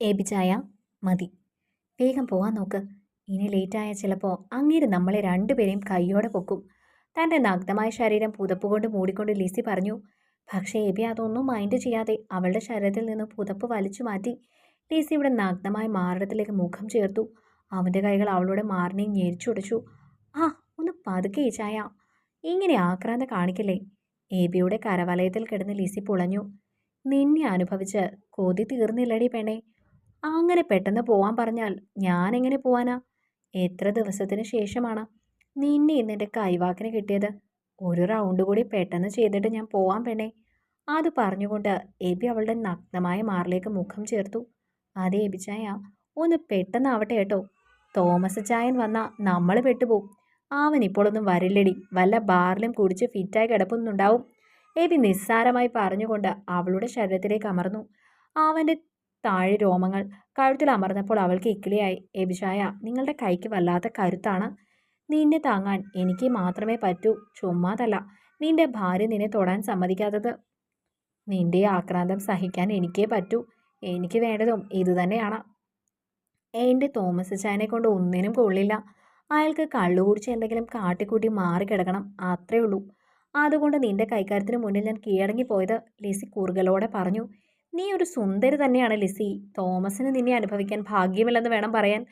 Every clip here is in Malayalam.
ഏബിച്ചായ മതി. വേഗം പോവാൻ നോക്ക്. ഇനി ലേറ്റായ ചിലപ്പോൾ അങ്ങേര് നമ്മളെ രണ്ടുപേരെയും കൈയോടെ പൊക്കും. തന്റെ നഗ്നമായ ശരീരം പുതപ്പ് കൊണ്ട് മൂടിക്കൊണ്ട് ലിസി പറഞ്ഞു പക്ഷേ എബി അതൊന്നും മൈൻഡ് ചെയ്യാതെ അവളുടെ ശരീരത്തിൽ നിന്ന് പുതപ്പ് വലിച്ചു മാറ്റി. ലിസിയുടെ നഗ്നമായ മാറിടത്തിലേക്ക് മുഖം ചേർത്തു. അവന്റെ കൈകൾ അവളുടെ മാറിനെ ഞെരിച്ചുടച്ചു ആ ഒന്ന് പതുക്കെ ഈച്ചായ ചായ. ഇങ്ങനെ ആക്രാന്ത കാണിക്കല്ലേ? എബിയുടെ കരവലയത്തിൽ കിടന്ന് ലിസി പുളഞ്ഞു. നിന്നെ അനുഭവിച്ച് കൊതി തീർന്നില്ലടി പെണ്ണേ. അങ്ങനെ പെട്ടെന്ന് പോവാൻ പറഞ്ഞാൽ ഞാൻ എങ്ങനെ പോവാനാ? എത്ര ദിവസത്തിന് ശേഷമാണ് നിന്നെ ഇന്ന് എന്റെ കൈവാക്കിന് കിട്ടിയത്? ഒരു റൗണ്ട് കൂടി പെട്ടെന്ന് ചെയ്തിട്ട് ഞാൻ പോവാൻ പെണ്ണേ. അത് പറഞ്ഞുകൊണ്ട് എബി അവളുടെ നഗ്നമായ മാറിലേക്ക് മുഖം ചേർത്തു. അത് എബി ചായ ഒന്ന് പെട്ടെന്നാവട്ടെ കേട്ടോ. തോമസ് ചായൻ വന്നാൽ നമ്മൾ പെട്ടുപോകും അവൻ ഇപ്പോഴൊന്നും വരില്ലടി. വല്ല ബാറിലും കുടിച്ച് ഫിറ്റായി കിടപ്പുന്നുണ്ടാവും എബി നിസ്സാരമായി പറഞ്ഞുകൊണ്ട് അവളുടെ ശരീരത്തിലേക്ക് അമർന്നു. അവന്റെ താഴെ രോമങ്ങൾ. കഴുത്തിൽ അമർന്നപ്പോൾ അവൾക്ക് ഇക്കിളിയായി എബിഷായ നിങ്ങളുടെ കൈക്ക് വല്ലാത്ത കരുത്താണ്. നിന്നെ താങ്ങാൻ എനിക്ക് മാത്രമേ പറ്റൂ. ചുമ്മാതല്ല. നിന്റെ ഭാര്യ നിന്നെ തൊടാൻ സമ്മതിക്കാത്തത്. നിന്റെ ആക്രാന്തം സഹിക്കാൻ എനിക്കേ പറ്റൂ. എനിക്ക് വേണ്ടതും ഇതുതന്നെയാണ് എന്റെ തോമസ് ചായനെ കൊണ്ട് ഒന്നിനും കൊള്ളില്ല. അയാൾക്ക് കള്ളു കുടിച്ച് എന്തെങ്കിലും കാട്ടിക്കൂട്ടി മാറിക്കിടക്കണം അത്രേ ഉള്ളൂ. അതുകൊണ്ട് നിന്റെ കൈകാര്യത്തിന് മുന്നിൽ ഞാൻ കീഴടങ്ങിപ്പോയത് ലിസി കുറുകലോടെ പറഞ്ഞു. നീ ഒരു സുന്ദരി തന്നെയാണ് ലിസി. തോമസിന് നിന്നെ അനുഭവിക്കാൻ ഭാഗ്യമില്ലെന്ന് വേണം പറയാൻ.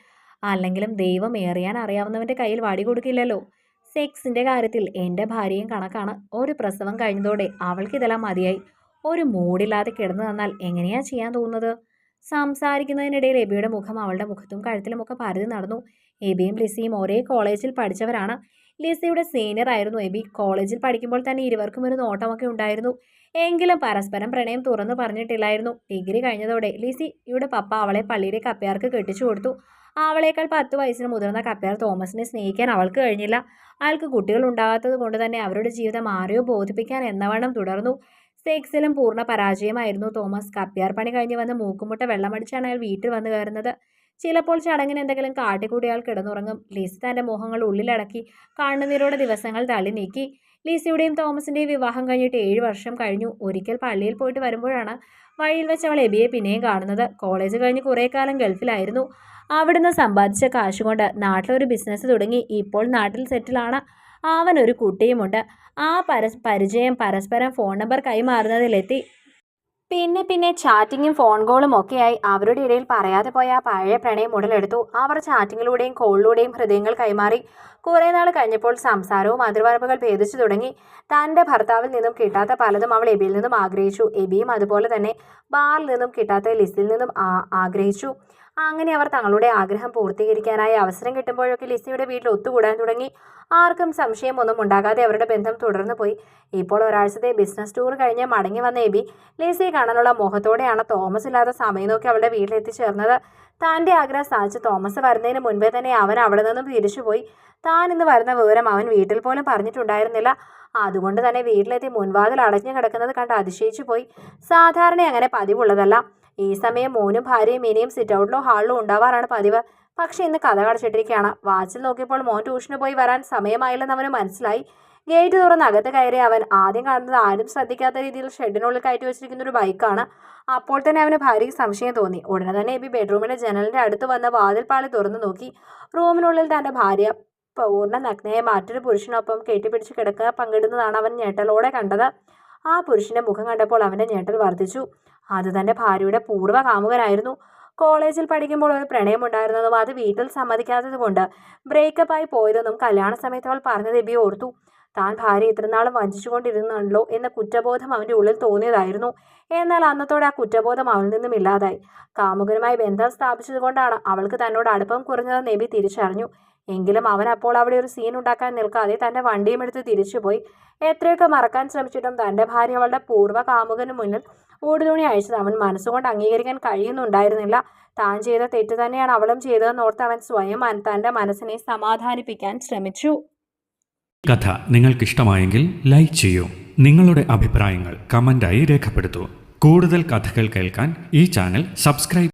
അല്ലെങ്കിലും ദൈവം ഏറിയാൻ അറിയാവുന്നവന്റെ കയ്യിൽ വാടി കൊടുക്കില്ലല്ലോ. സെക്സിന്റെ കാര്യത്തിൽ എന്റെ ഭാര്യയും കണക്കാണ്. ഒരു പ്രസവം കഴിഞ്ഞതോടെ അവൾക്കിതെല്ലാം മതിയായി. ഒരു മൂടില്ലാതെ കിടന്നു തന്നാൽ എങ്ങനെയാ ചെയ്യാൻ തോന്നുന്നത്? സംസാരിക്കുന്നതിനിടയിൽ എബിയുടെ മുഖം അവളുടെ മുഖത്തും കഴുത്തിലും ഒക്കെ പരതി നടന്നു. എബിയും ലിസിയും ഒരേ കോളേജിൽ പഠിച്ചവരാണ്. ലിസിയുടെ സീനിയർ ആയിരുന്നു എബി. കോളേജിൽ പഠിക്കുമ്പോൾ തന്നെ ഇരുവർക്കും ഒരു നോട്ടമൊക്കെ ഉണ്ടായിരുന്നു. എങ്കിലും പരസ്പരം പ്രണയം തുറന്നു പറഞ്ഞിട്ടില്ലായിരുന്നു. ഡിഗ്രി കഴിഞ്ഞതോടെ ലിസിയുടെ പപ്പ അവളെ പള്ളിയിലെ കപ്പ്യാർക്ക് കെട്ടിച്ചു കൊടുത്തു. അവളേക്കാൾ പത്ത് വയസ്സിന് മുതിർന്ന കപ്പ്യാർ തോമസിനെ സ്നേഹിക്കാൻ അവൾക്ക് കഴിഞ്ഞില്ല. അയാൾക്ക് കുട്ടികൾ ഉണ്ടാകാത്തത് കൊണ്ട് തന്നെ അവരുടെ ജീവിതം ആരെയോ ബോധിപ്പിക്കാൻ എന്നവണ്ണം തുടർന്നു. സെക്സിലും പൂർണ പരാജയമായിരുന്നു. തോമസ് കപ്പ്യാർ പണി കഴിഞ്ഞ് വന്ന് മൂക്കുമുട്ട വെള്ളമടിച്ചാണ് അയാൾ വീട്ടിൽ വന്നു കയറുന്നത്. ചിലപ്പോൾ ചടങ്ങിന് എന്തെങ്കിലും കാട്ടിക്കൂടി അയാൾ കിടന്നുറങ്ങും. ലിസി തന്റെ മോഹങ്ങൾ ഉള്ളിലടക്കി കണ്ണുനീരോടെ ദിവസങ്ങൾ തള്ളി നീക്കി. ലിസിയുടെയും തോമസിന്റെയും വിവാഹം കഴിഞ്ഞിട്ട് ഏഴ് വർഷം കഴിഞ്ഞു. ഒരിക്കൽ പള്ളിയിൽ പോയിട്ട് വരുമ്പോഴാണ് വഴിയിൽ വെച്ച് അവൾ എബിയെ പിന്നെയും കാണുന്നത്. കോളേജ് കഴിഞ്ഞ് കുറേ കാലം ഗൾഫിലായിരുന്നു. അവിടുന്ന് സമ്പാദിച്ച കാശുകൊണ്ട് നാട്ടിലൊരു ബിസിനസ് തുടങ്ങി. ഇപ്പോൾ നാട്ടിൽ സെറ്റിലാണ്. അവനൊരു കുട്ടിയുമുണ്ട്. ആ പരസ് പരിചയം പരസ്പരം ഫോൺ നമ്പർ കൈമാറുന്നതിലെത്തി. പിന്നെ പിന്നെ ചാറ്റിങ്ങും ഫോൺ കോളും ഒക്കെയായി അവരുടെ ഇടയിൽ പറയാതെ പോയ ആ പഴയ പ്രണയം ഉടലെടുത്തു. അവർ ചാറ്റിങ്ങിലൂടെയും കോളിലൂടെയും ഹൃദയങ്ങൾ കൈമാറി. കുറേ നാൾ കഴിഞ്ഞപ്പോൾ സംസാരവും അതിർവരമ്പുകൾ ഭേദിച്ചു തുടങ്ങി. തന്റെ ഭർത്താവിൽ നിന്നും കിട്ടാത്ത പലതും അവൾ എബിയിൽ നിന്നും ആഗ്രഹിച്ചു. എബിയും അതുപോലെ തന്നെ ബാറിൽ നിന്നും കിട്ടാത്ത ലിസ്റ്റിൽ നിന്നും ആഗ്രഹിച്ചു. അങ്ങനെ അവർ തങ്ങളുടെ ആഗ്രഹം പൂർത്തീകരിക്കാനായി അവസരം കിട്ടുമ്പോഴൊക്കെ ലിസിയുടെ വീട്ടിൽ ഒത്തുകൂടാൻ തുടങ്ങി. ആർക്കും സംശയമൊന്നും ഉണ്ടാകാതെ അവരുടെ ബന്ധം തുടർന്നു പോയി. ഇപ്പോൾ ഒരാഴ്ചത്തെ ബിസിനസ് ടൂർ കഴിഞ്ഞ് മടങ്ങി വന്ന എബി ലിസിയെ കാണാനുള്ള മോഹത്തോടെയാണ് തോമസ് ഇല്ലാത്ത സമയം നോക്കി അവളുടെ വീട്ടിലെത്തിച്ചേർന്നത്. താന്റെ ആഗ്രഹം സാധിച്ച് തോമസ് വരുന്നതിന് മുൻപേ തന്നെ അവൻ അവിടെ നിന്നും തിരിച്ചുപോയി താൻ ഇന്ന് വരുന്ന വിവരം അവൻ വീട്ടിൽ പോലും പറഞ്ഞിട്ടുണ്ടായിരുന്നില്ല. അതുകൊണ്ട് തന്നെ വീട്ടിലെത്തി മുൻവാതിൽ അടഞ്ഞു കിടക്കുന്നത് കണ്ട് അതിശയിച്ചു പോയി. സാധാരണ അങ്ങനെ പതിവുള്ളതല്ല. ഈ സമയം മോനും ഭാര്യയും ഇനിയും സിറ്റ് ഔട്ടിലോ ഹാളിലോ ഉണ്ടാവാറാണ് പതിവ്. പക്ഷേ ഇന്ന് കഥ കടച്ചിട്ടിരിക്കുകയാണ്. വാച്ചിൽ നോക്കിയപ്പോൾ മോൻ ട്യൂഷന് പോയി വരാൻ സമയമായില്ലെന്ന് അവന് മനസ്സിലായി. ഗേറ്റ് തുറന്ന് അകത്ത് കയറി അവൻ ആദ്യം കാണുന്നത് ആരും ശ്രദ്ധിക്കാത്ത രീതിയിൽ ഷെഡിനുള്ളിൽ കയറ്റി വെച്ചിരിക്കുന്ന ഒരു ബൈക്കാണ് അപ്പോൾ തന്നെ അവന് ഭാര്യയ്ക്ക് സംശയം തോന്നി. ഉടനെ തന്നെ എബി ബെഡ്റൂമിന്റെ ജനലിന്റെ അടുത്ത് വന്ന് വാതിൽപ്പാളി തുറന്നു നോക്കി. റൂമിനുള്ളിൽ തന്റെ ഭാര്യ പൂർണ നഗ്നയെ മറ്റൊരു പുരുഷനൊപ്പം കെട്ടിപ്പിടിച്ച് കിടക്കുക പങ്കിടുന്നതാണ് അവൻ ഞെട്ടലോടെ കണ്ടത്. ആ പുരുഷന്റെ മുഖം കണ്ടപ്പോൾ അവന്റെ ഞെട്ടൽ വർദ്ധിച്ചു. അത് തന്റെ ഭാര്യയുടെ പൂർവ കാമുകനായിരുന്നു കോളേജിൽ പഠിക്കുമ്പോൾ ഒരു പ്രണയമുണ്ടായിരുന്നതും അത് വീട്ടിൽ സമ്മതിക്കാത്തത് കൊണ്ട് ബ്രേക്കപ്പായി പോയതെന്നും കല്യാണ സമയത്ത് അവൾ പറഞ്ഞ എബി ഓർത്തു. താൻ ഭാര്യ ഇത്രനാളും വഞ്ചിച്ചുകൊണ്ടിരുന്നല്ലോ എന്ന കുറ്റബോധം അവന്റെ ഉള്ളിൽ തോന്നിയതായിരുന്നു. എന്നാൽ അന്നത്തോടെ ആ കുറ്റബോധം അവനിൽ നിന്നും ഇല്ലാതായി. കാമുകനുമായി ബന്ധം സ്ഥാപിച്ചതുകൊണ്ടാണ് അവൾക്ക് തന്നോട് അടുപ്പം കുറഞ്ഞതെന്ന് നബി തിരിച്ചറിഞ്ഞു. എങ്കിലും അവൻ അപ്പോൾ അവിടെ ഒരു സീൻ ഉണ്ടാക്കാൻ നിൽക്കാതെ തന്റെ വണ്ടിയും എടുത്ത് തിരിച്ചുപോയി. എത്രയൊക്കെ മറക്കാൻ ശ്രമിച്ചിട്ടും തന്റെ ഭാര്യ അവളുടെ പൂർവ കാമുകന് മുന്നിൽ ഊടുതുണി അയച്ചത് അവൻ മനസ്സുകൊണ്ട് അംഗീകരിക്കാൻ കഴിയുന്നുണ്ടായിരുന്നില്ല. താൻ ചെയ്ത തെറ്റ് തന്നെയാണ് അവളും ചെയ്തതെന്നോർത്ത് അവൻ സ്വയം തന്റെ മനസ്സിനെ സമാധാനിപ്പിക്കാൻ ശ്രമിച്ചു. കഥ നിങ്ങൾക്കിഷ്ടമായെങ്കിൽ ലൈക്ക് ചെയ്യൂ. നിങ്ങളുടെ അഭിപ്രായങ്ങൾ കമന്റായി രേഖപ്പെടുത്തൂ. കൂടുതൽ കഥകൾ കേൾക്കാൻ ഈ ചാനൽ സബ്സ്ക്രൈബ്